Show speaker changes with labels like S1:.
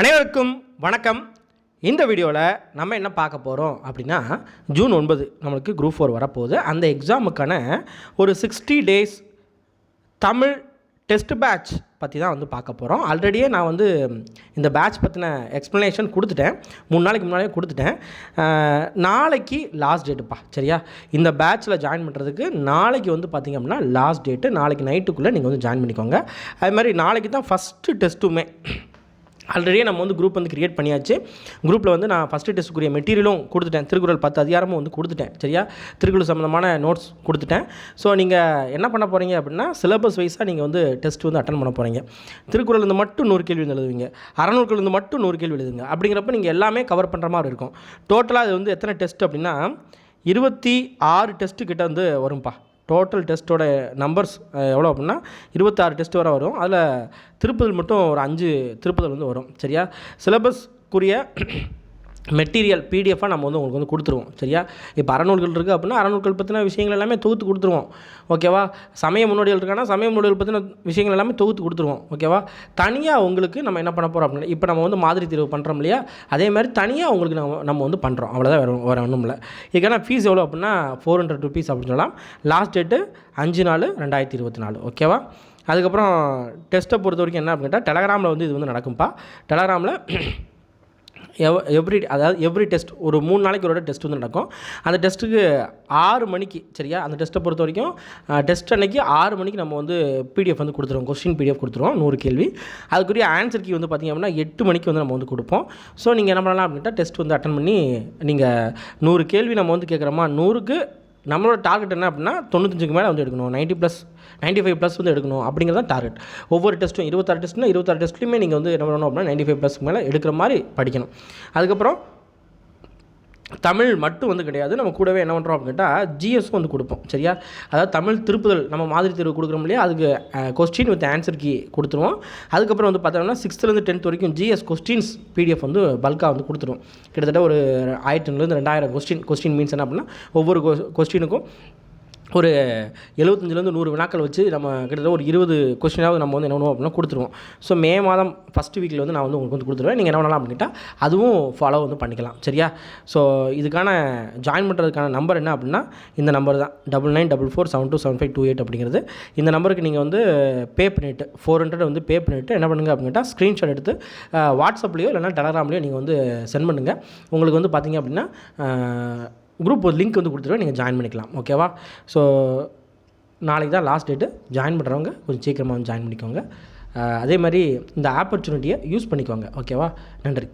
S1: அனைவருக்கும் வணக்கம். இந்த வீடியோவில் நம்ம என்ன பார்க்க போகிறோம் அப்படின்னா ஜூன் ஒன்பது நம்மளுக்கு குரூப் ஃபோர் வரப்போகுது. அந்த எக்ஸாமுக்கான ஒரு sixty days Tamil test batch பற்றி தான் வந்து பார்க்க போகிறோம் ஆல்ரெடியே நான் வந்து இந்த பேட்ச் பற்றின எக்ஸ்ப்ளனேஷன் கொடுத்துட்டேன். மூணு நாளைக்கு முன்னாடியே கொடுத்துட்டேன். நாளைக்கு லாஸ்ட் டேட்டுப்பா சரியா? இந்த பேட்ச்சில் ஜாயின் பண்ணுறதுக்கு நாளைக்கு வந்து பார்த்திங்க அப்படின்னா லாஸ்ட் டேட்டு நாளைக்கு நைட்டுக்குள்ளே நீங்கள் வந்து ஜாயின் பண்ணிக்கோங்க. அது மாதிரி நாளைக்கு தான் ஃபஸ்ட்டு டெஸ்ட்டுமே ஆல்ரெடியே நம்ம வந்து குரூப் வந்து கிரியேட் பண்ணியாச்சு. குரூப்பில் வந்து நான் ஃபஸ்ட்டு டெஸ்ட்டுக்குரிய மெட்டீரியலும் கொடுத்துட்டேன். திருக்குறள் பத்து அதிகாரமும் வந்து கொடுத்துட்டேன். சரியா? திருக்குறள் சம்மந்தமான நோட்ஸ் கொடுத்துட்டேன். ஸோ நீங்கள் என்ன பண்ண போகிறீங்க அப்படின்னா சிலபஸ் வைஸாக நீங்கள் வந்து டெஸ்ட் வந்து அட்டன் பண்ண போகிறீங்க திருக்குறள் இருந்து மட்டும் நூறு கேள்வி வந்து எழுதுவீங்க. அறநூறுகள் இருந்து மட்டும் நூறு கேள்வி எழுதுங்க. அப்படிங்கிறப்ப நீங்கள் எல்லாமே கவர் பண்ணுற மாதிரி இருக்கும். டோட்டலாக அது வந்து எத்தனை டெஸ்ட் அப்படின்னா இருபத்தி ஆறு டெஸ்ட்டு கிட்ட வந்து வரும்ப்பா டோட்டல் டெஸ்ட்டோட நம்பர்ஸ் எவ்வளோ அப்படின்னா இருபத்தாறு டெஸ்ட் வரை வரும். அதில் திருப்பதில் மட்டும் ஒரு அஞ்சு திருப்புதல் வந்து வரும். சரியா? சிலபஸ்க்குரிய மெட்டீரியல் பிடிஎஃபாக நம்ம வந்து உங்களுக்கு வந்து கொடுத்துருவோம். சரியா? இப்போ அறநூல்கள் இருக்குது அப்படின்னா அறநூல்கள் பற்றின விஷயங்கள் எல்லாமே தொகுத்து கொடுத்துருவோம். ஓகேவா சமய முன்னோடிகள் இருக்கானா சமய முன்னோடிகள் பற்றின விஷயங்கள் எல்லாமே தொகுத்து கொடுத்துருவோம். ஓகேவா தனியாக உங்களுக்கு நம்ம என்ன பண்ண போகிறோம் அப்படின்னா இப்போ நம்ம வந்து மாதிரி தீர்வு பண்ணுறோம் இல்லையா? அதே மாதிரி தனியாக உங்களுக்கு நம்ம நம்ம வந்து பண்ணுறோம் அவ்வளோதான் வேறு வேறு ஒன்றும் இல்லை. இதுக்கான ஃபீஸ் எவ்வளோ அப்படின்னா ஃபோர் ஹண்ட்ரட் ருபீஸ் அப்படின்னு சொல்லலாம். லாஸ்ட் டேட்டு அஞ்சு நாலு ரெண்டாயிரத்தி இருபத்தி நாலு. ஓகேவா அதுக்கப்புறம் டெஸ்ட்டை பொறுத்த வரைக்கும் என்ன அப்படின்னா டெலகிராமில் வந்து இது வந்து நடக்கும்ப்பா டெலகிராமில் எவ் எவ்ரி அதாவது எவ்ரி டெஸ்ட் ஒரு மூணு நாளைக்கு ஒரு டெஸ்ட் வந்து நடக்கும். அந்த டெஸ்ட்டுக்கு ஆறு மணிக்கு சரியா? அந்த டெஸ்ட்டை பொறுத்த வரைக்கும் டெஸ்ட் அன்னைக்கு ஆறு மணிக்கு நம்ம வந்து பிடிஎஃப் வந்து கொடுத்துருவோம். கொஸ்டின் பிடிஎஃப் கொடுத்துருவோம் நூறு கேள்வி. அதுக்குரிய ஆன்சர் கீ வந்து பார்த்திங்க அப்படின்னா எட்டு மணிக்கு வந்து நம்ம வந்து கொடுப்போம். ஸோ நீங்கள் என்ன பண்ணலாம் அப்படின்ட்டா டெஸ்ட் வந்து அட்டன் பண்ணி நீங்கள் நூறு கேள்வி நம்ம வந்து கேட்குறோமா நூறுக்கு நம்மளோட டார்கெட் என்ன அப்படின்னா தொண்ணூத்தஞ்சுக்கு மேலே வந்து எடுக்கணும். 90 ப்ளஸ் 95 ஃபைவ் ப்ளஸ் வந்து எடுக்கணும் அப்படிங்கிறது தான் டார்கெட் ஒவ்வொரு டெஸ்ட்டும் இருபத்தாறு டெஸ்ட்னா இருபத்தாறு டெஸ்ட்லையுமே நீங்கள் வந்து என்ன பண்ணணும் அப்படின்னா 95 ஃபைவ் ப்ளஸ்க்கு மேலே எடுக்கிற மாதிரி படிக்கணும். அதுக்கப்புறம் தமிழ் மட்டும் வந்து கிடையாது. நம்ம கூடவே என்ன பண்ணுறோம் அப்படின்னு கேட்டால் ஜிஎஸும் வந்து கொடுப்போம். சரியா? அதாவது தமிழ் திருப்புதல் நம்ம மாதிரி தேர்வு கொடுக்குறோம் இல்லையா? அதுக்கு கொஸ்டின் வித் ஆன்சர் கீ கொடுத்துருவோம். அதுக்கப்புறம் வந்து பார்த்தோம்னா சிக்ஸ்த்துலேருந்து டென்த் வரைக்கும் ஜிஎஸ் கொஸ்டின்ஸ் பிடிஎஃப் வந்து பல்காக வந்து கொடுத்துருவோம் கிட்டத்தட்ட ஒரு ஆயிரத்துலேருந்து ரெண்டாயிரம் கொஸ்டின் கொஸ்டின் மீன்ஸ் என்ன அப்படின்னா ஒவ்வொரு கொஸ்டினுக்கும் ஒரு எழுபத்தஞ்சிலேருந்து நூறு வினாக்கள் வச்சு நம்ம கிட்டத்தட்ட ஒரு இருபது கொஸ்டினாவது நம்ம வந்து என்ன பண்ணுவோம் அப்படின்னா கொடுத்துருவோம். ஸோ மே மாதம் ஃபஸ்ட் வீக்கில் வந்து நான் வந்து உங்களுக்கு வந்து கொடுத்துருவேன். நீங்கள் என்ன பண்ணலாம் அப்படின்ட்டா அதுவும் ஃபாலோ வந்து பண்ணிக்கலாம். சரியா? ஸோ இதுக்கான ஜாயின் பண்ணுறதுக்கான நம்பர் என்ன அப்படின்னா இந்த நம்பர் தான். Double nine double four seven two seven five two eight அப்படிங்கிறது. இந்த நம்பருக்கு நீங்கள் வந்து பே பண்ணிவிட்டு ஃபோர் ஹண்ட்ரட் வந்து பே பண்ணிவிட்டு என்ன பண்ணுங்க அப்படின்ட்டா ஸ்க்ரீன்ஷாட் எடுத்து வாட்ஸ்அப்லேயோ இல்லைனா டெலகிராம்லேயோ நீங்கள் வந்து சென்ட் பண்ணுங்கள் உங்களுக்கு வந்து பார்த்தீங்க அப்படின்னா குரூப் ஒரு லிங்க் வந்து கொடுத்துருவேன் நீங்கள் ஜாயின் பண்ணிக்கலாம் ஓகேவா ஸோ நாளைக்கு தான் லாஸ்ட் டேட்டு ஜாயின் பண்ணுறவங்க கொஞ்சம் சீக்கிரமாக வந்து ஜாயின் பண்ணிக்கோங்க. அதே மாதிரி இந்த ஆப்பர்ச்சுனிட்டியை யூஸ் பண்ணிக்கோங்க ஓகேவா நன்றி.